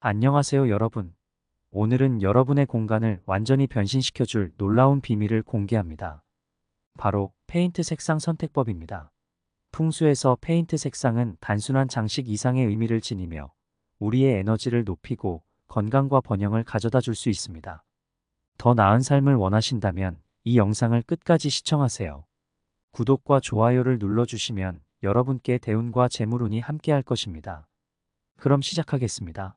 안녕하세요 여러분. 오늘은 여러분의 공간을 완전히 변신시켜줄 놀라운 비밀을 공개합니다. 바로 페인트 색상 선택법입니다. 풍수에서 페인트 색상은 단순한 장식 이상의 의미를 지니며 우리의 에너지를 높이고 건강과 번영을 가져다 줄 수 있습니다. 더 나은 삶을 원하신다면 이 영상을 끝까지 시청하세요. 구독과 좋아요를 눌러주시면 여러분께 대운과 재물운이 함께할 것입니다. 그럼 시작하겠습니다.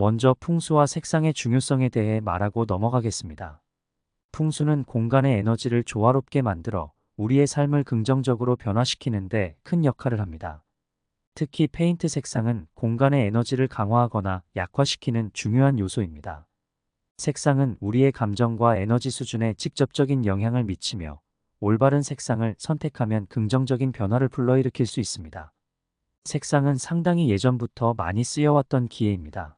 먼저 풍수와 색상의 중요성에 대해 말하고 넘어가겠습니다. 풍수는 공간의 에너지를 조화롭게 만들어 우리의 삶을 긍정적으로 변화시키는데 큰 역할을 합니다. 특히 페인트 색상은 공간의 에너지를 강화하거나 약화시키는 중요한 요소입니다. 색상은 우리의 감정과 에너지 수준에 직접적인 영향을 미치며 올바른 색상을 선택하면 긍정적인 변화를 불러일으킬 수 있습니다. 색상은 상당히 예전부터 많이 쓰여왔던 기회입니다.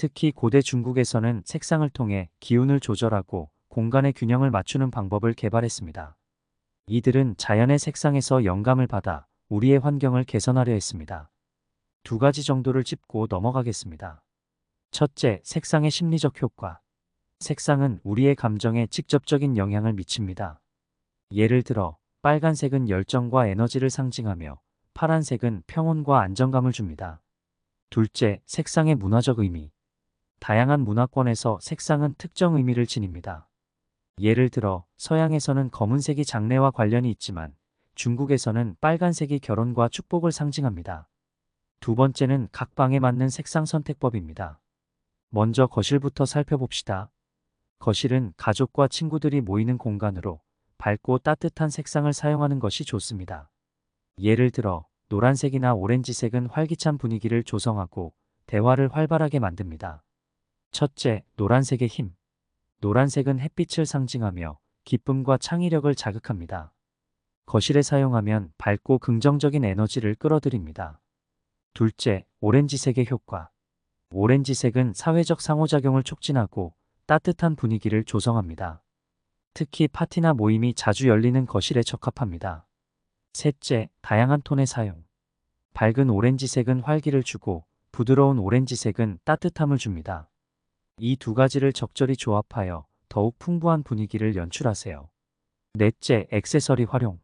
특히 고대 중국에서는 색상을 통해 기운을 조절하고 공간의 균형을 맞추는 방법을 개발했습니다. 이들은 자연의 색상에서 영감을 받아 우리의 환경을 개선하려 했습니다. 두 가지 정도를 짚고 넘어가겠습니다. 첫째, 색상의 심리적 효과. 색상은 우리의 감정에 직접적인 영향을 미칩니다. 예를 들어 빨간색은 열정과 에너지를 상징하며 파란색은 평온과 안정감을 줍니다. 둘째, 색상의 문화적 의미. 다양한 문화권에서 색상은 특정 의미를 지닙니다. 예를 들어 서양에서는 검은색이 장래와 관련이 있지만 중국에서는 빨간색이 결혼과 축복을 상징합니다. 두 번째는 각 방에 맞는 색상 선택법입니다. 먼저 거실부터 살펴봅시다. 거실은 가족과 친구들이 모이는 공간으로 밝고 따뜻한 색상을 사용하는 것이 좋습니다. 예를 들어 노란색이나 오렌지색은 활기찬 분위기를 조성하고 대화를 활발하게 만듭니다. 첫째, 노란색의 힘. 노란색은 햇빛을 상징하며 기쁨과 창의력을 자극합니다. 거실에 사용하면 밝고 긍정적인 에너지를 끌어들입니다. 둘째, 오렌지색의 효과. 오렌지색은 사회적 상호작용을 촉진하고 따뜻한 분위기를 조성합니다. 특히 파티나 모임이 자주 열리는 거실에 적합합니다. 셋째, 다양한 톤의 사용. 밝은 오렌지색은 활기를 주고 부드러운 오렌지색은 따뜻함을 줍니다. 이 두 가지를 적절히 조합하여 더욱 풍부한 분위기를 연출하세요. 넷째, 액세서리 활용.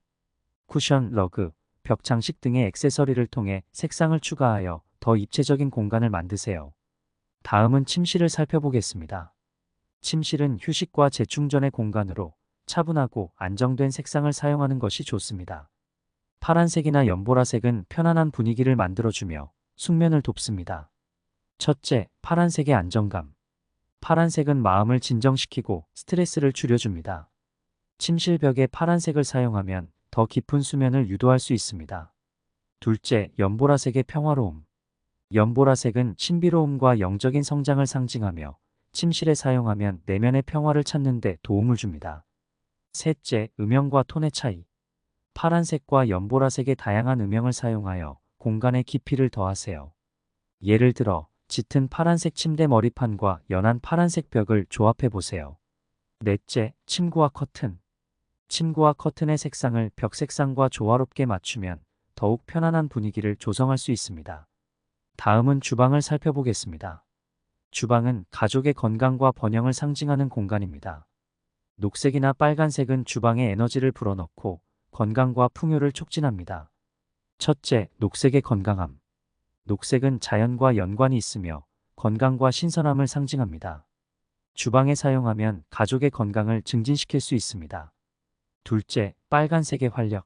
쿠션, 러그, 벽 장식 등의 액세서리를 통해 색상을 추가하여 더 입체적인 공간을 만드세요. 다음은 침실을 살펴보겠습니다. 침실은 휴식과 재충전의 공간으로 차분하고 안정된 색상을 사용하는 것이 좋습니다. 파란색이나 연보라색은 편안한 분위기를 만들어주며 숙면을 돕습니다. 첫째, 파란색의 안정감. 파란색은 마음을 진정시키고 스트레스를 줄여줍니다. 침실 벽에 파란색을 사용하면 더 깊은 수면을 유도할 수 있습니다. 둘째, 연보라색의 평화로움. 연보라색은 신비로움과 영적인 성장을 상징하며 침실에 사용하면 내면의 평화를 찾는 데 도움을 줍니다. 셋째, 음영과 톤의 차이. 파란색과 연보라색의 다양한 음영을 사용하여 공간의 깊이를 더하세요. 예를 들어 짙은 파란색 침대 머리판과 연한 파란색 벽을 조합해 보세요. 넷째, 침구와 커튼. 침구와 커튼의 색상을 벽 색상과 조화롭게 맞추면 더욱 편안한 분위기를 조성할 수 있습니다. 다음은 주방을 살펴보겠습니다. 주방은 가족의 건강과 번영을 상징하는 공간입니다. 녹색이나 빨간색은 주방에 에너지를 불어넣고 건강과 풍요를 촉진합니다. 첫째, 녹색의 건강함. 녹색은 자연과 연관이 있으며 건강과 신선함을 상징합니다. 주방에 사용하면 가족의 건강을 증진시킬 수 있습니다. 둘째, 빨간색의 활력.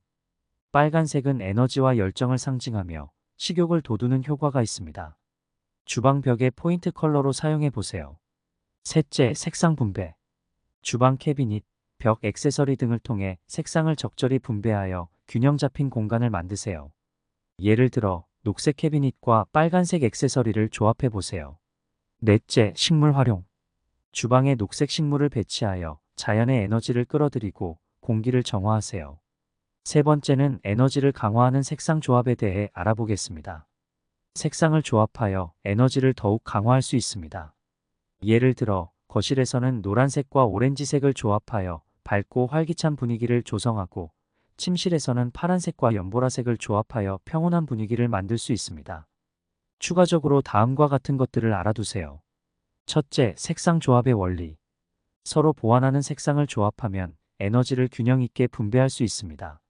빨간색은 에너지와 열정을 상징하며 식욕을 돋우는 효과가 있습니다. 주방 벽에 포인트 컬러로 사용해 보세요. 셋째, 색상 분배. 주방 캐비닛, 벽 액세서리 등을 통해 색상을 적절히 분배하여 균형 잡힌 공간을 만드세요. 예를 들어 녹색 캐비닛과 빨간색 액세서리를 조합해 보세요. 넷째, 식물 활용. 주방에 녹색 식물을 배치하여 자연의 에너지를 끌어들이고 공기를 정화하세요. 세 번째는 에너지를 강화하는 색상 조합에 대해 알아보겠습니다. 색상을 조합하여 에너지를 더욱 강화할 수 있습니다. 예를 들어 거실에서는 노란색과 오렌지색을 조합하여 밝고 활기찬 분위기를 조성하고 침실에서는 파란색과 연보라색을 조합하여 평온한 분위기를 만들 수 있습니다. 추가적으로 다음과 같은 것들을 알아두세요. 첫째, 색상 조합의 원리. 서로 보완하는 색상을 조합하면 에너지를 균형 있게 분배할 수 있습니다.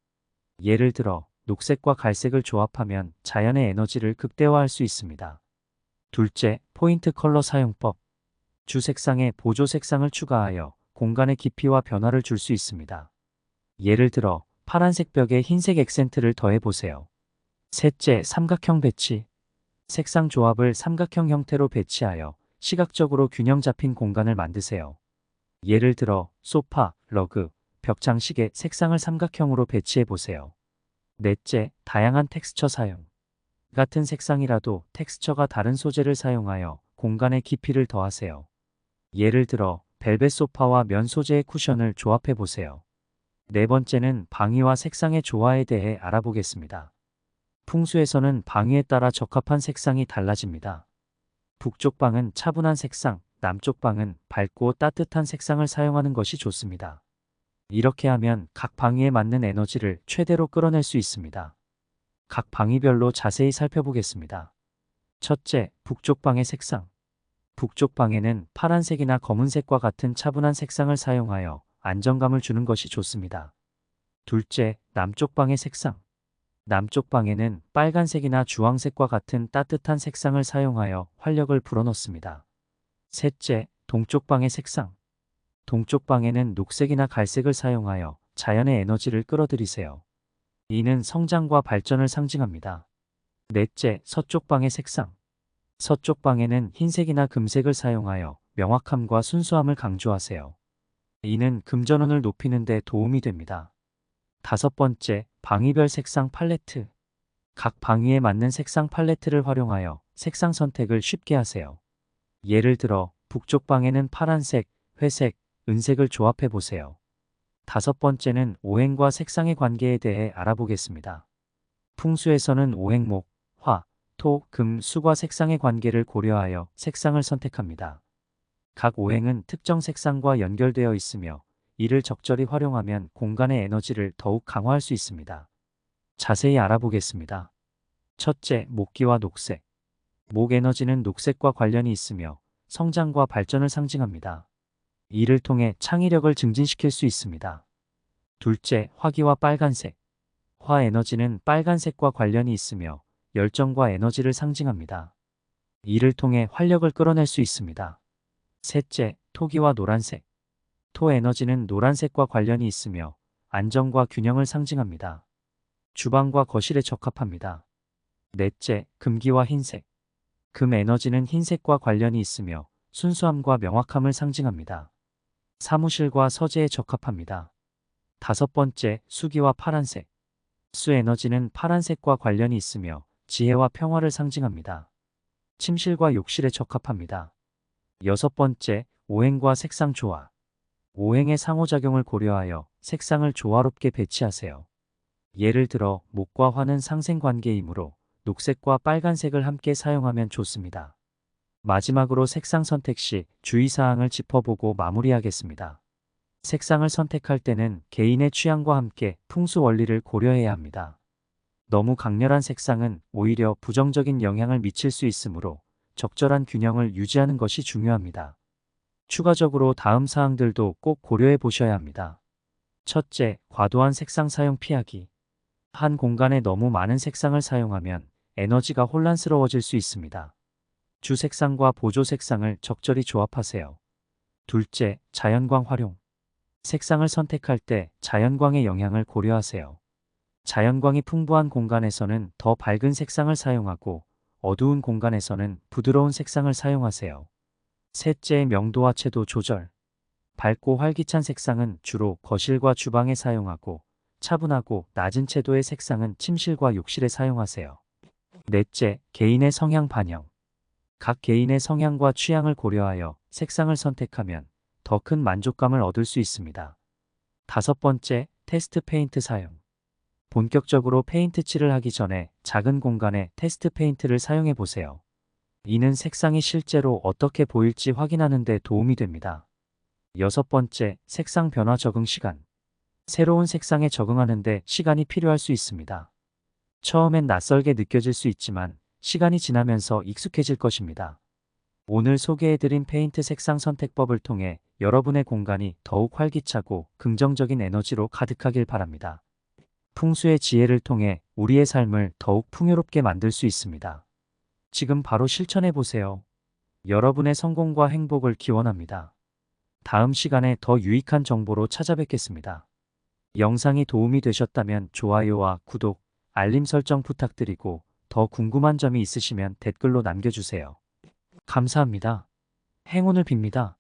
예를 들어 녹색과 갈색을 조합하면 자연의 에너지를 극대화할 수 있습니다. 둘째, 포인트 컬러 사용법. 주 색상에 보조 색상을 추가하여 공간의 깊이와 변화를 줄 수 있습니다. 예를 들어 파란색 벽에 흰색 액센트를 더해 보세요. 셋째, 삼각형 배치. 색상 조합을 삼각형 형태로 배치하여 시각적으로 균형 잡힌 공간을 만드세요. 예를 들어 소파, 러그, 벽 장식에 색상을 삼각형으로 배치해 보세요. 넷째, 다양한 텍스처 사용. 같은 색상이라도 텍스처가 다른 소재를 사용하여 공간의 깊이를 더하세요. 예를 들어 벨벳 소파와 면 소재의 쿠션을 조합해 보세요. 네 번째는 방위와 색상의 조화에 대해 알아보겠습니다. 풍수에서는 방위에 따라 적합한 색상이 달라집니다. 북쪽 방은 차분한 색상, 남쪽 방은 밝고 따뜻한 색상을 사용하는 것이 좋습니다. 이렇게 하면 각 방위에 맞는 에너지를 최대로 끌어낼 수 있습니다. 각 방위별로 자세히 살펴보겠습니다. 첫째, 북쪽 방의 색상. 북쪽 방에는 파란색이나 검은색과 같은 차분한 색상을 사용하여 안정감을 주는 것이 좋습니다. 둘째, 남쪽 방의 색상. 남쪽 방에는 빨간색이나 주황색과 같은 따뜻한 색상을 사용하여 활력을 불어넣습니다. 셋째, 동쪽 방의 색상. 동쪽 방에는 녹색이나 갈색을 사용하여 자연의 에너지를 끌어들이세요. 이는 성장과 발전을 상징합니다. 넷째, 서쪽 방의 색상. 서쪽 방에는 흰색이나 금색을 사용하여 명확함과 순수함을 강조하세요. 이는 금전운을 높이는 데 도움이 됩니다. 다섯 번째, 방위별 색상 팔레트. 각 방위에 맞는 색상 팔레트를 활용하여 색상 선택을 쉽게 하세요. 예를 들어 북쪽 방에는 파란색, 회색, 은색을 조합해 보세요. 다섯 번째는 오행과 색상의 관계에 대해 알아보겠습니다. 풍수에서는 오행목, 화, 토, 금, 수과 색상의 관계를 고려하여 색상을 선택합니다. 각 오행은 특정 색상과 연결되어 있으며 이를 적절히 활용하면 공간의 에너지를 더욱 강화할 수 있습니다. 자세히 알아보겠습니다. 첫째, 목기와 녹색. 목 에너지는 녹색과 관련이 있으며 성장과 발전을 상징합니다. 이를 통해 창의력을 증진시킬 수 있습니다. 둘째, 화기와 빨간색. 화 에너지는 빨간색과 관련이 있으며 열정과 에너지를 상징합니다. 이를 통해 활력을 끌어낼 수 있습니다. 셋째, 토기와 노란색. 토 에너지는 노란색과 관련이 있으며 안정과 균형을 상징합니다. 주방과 거실에 적합합니다. 넷째, 금기와 흰색. 금 에너지는 흰색과 관련이 있으며 순수함과 명확함을 상징합니다. 사무실과 서재에 적합합니다. 다섯 번째, 수기와 파란색. 수 에너지는 파란색과 관련이 있으며 지혜와 평화를 상징합니다. 침실과 욕실에 적합합니다. 여섯 번째, 오행과 색상 조화. 오행의 상호작용을 고려하여 색상을 조화롭게 배치하세요. 예를 들어 목과 화는 상생관계이므로 녹색과 빨간색을 함께 사용하면 좋습니다. 마지막으로 색상 선택 시 주의사항을 짚어보고 마무리하겠습니다. 색상을 선택할 때는 개인의 취향과 함께 풍수 원리를 고려해야 합니다. 너무 강렬한 색상은 오히려 부정적인 영향을 미칠 수 있으므로 적절한 균형을 유지하는 것이 중요합니다. 추가적으로 다음 사항들도 꼭 고려해 보셔야 합니다. 첫째, 과도한 색상 사용 피하기. 한 공간에 너무 많은 색상을 사용하면 에너지가 혼란스러워질 수 있습니다. 주 색상과 보조 색상을 적절히 조합하세요. 둘째, 자연광 활용. 색상을 선택할 때 자연광의 영향을 고려하세요. 자연광이 풍부한 공간에서는 더 밝은 색상을 사용하고 어두운 공간에서는 부드러운 색상을 사용하세요. 셋째, 명도와 채도 조절. 밝고 활기찬 색상은 주로 거실과 주방에 사용하고 차분하고 낮은 채도의 색상은 침실과 욕실에 사용하세요. 넷째, 개인의 성향 반영. 각 개인의 성향과 취향을 고려하여 색상을 선택하면 더 큰 만족감을 얻을 수 있습니다. 다섯 번째, 테스트 페인트 사용. 본격적으로 페인트 칠을 하기 전에 작은 공간에 테스트 페인트를 사용해 보세요. 이는 색상이 실제로 어떻게 보일지 확인하는 데 도움이 됩니다. 여섯 번째, 색상 변화 적응 시간. 새로운 색상에 적응하는 데 시간이 필요할 수 있습니다. 처음엔 낯설게 느껴질 수 있지만 시간이 지나면서 익숙해질 것입니다. 오늘 소개해드린 페인트 색상 선택법을 통해 여러분의 공간이 더욱 활기차고 긍정적인 에너지로 가득하길 바랍니다. 풍수의 지혜를 통해 우리의 삶을 더욱 풍요롭게 만들 수 있습니다. 지금 바로 실천해 보세요. 여러분의 성공과 행복을 기원합니다. 다음 시간에 더 유익한 정보로 찾아뵙겠습니다. 영상이 도움이 되셨다면 좋아요와 구독, 알림 설정 부탁드리고 더 궁금한 점이 있으시면 댓글로 남겨주세요. 감사합니다. 행운을 빕니다.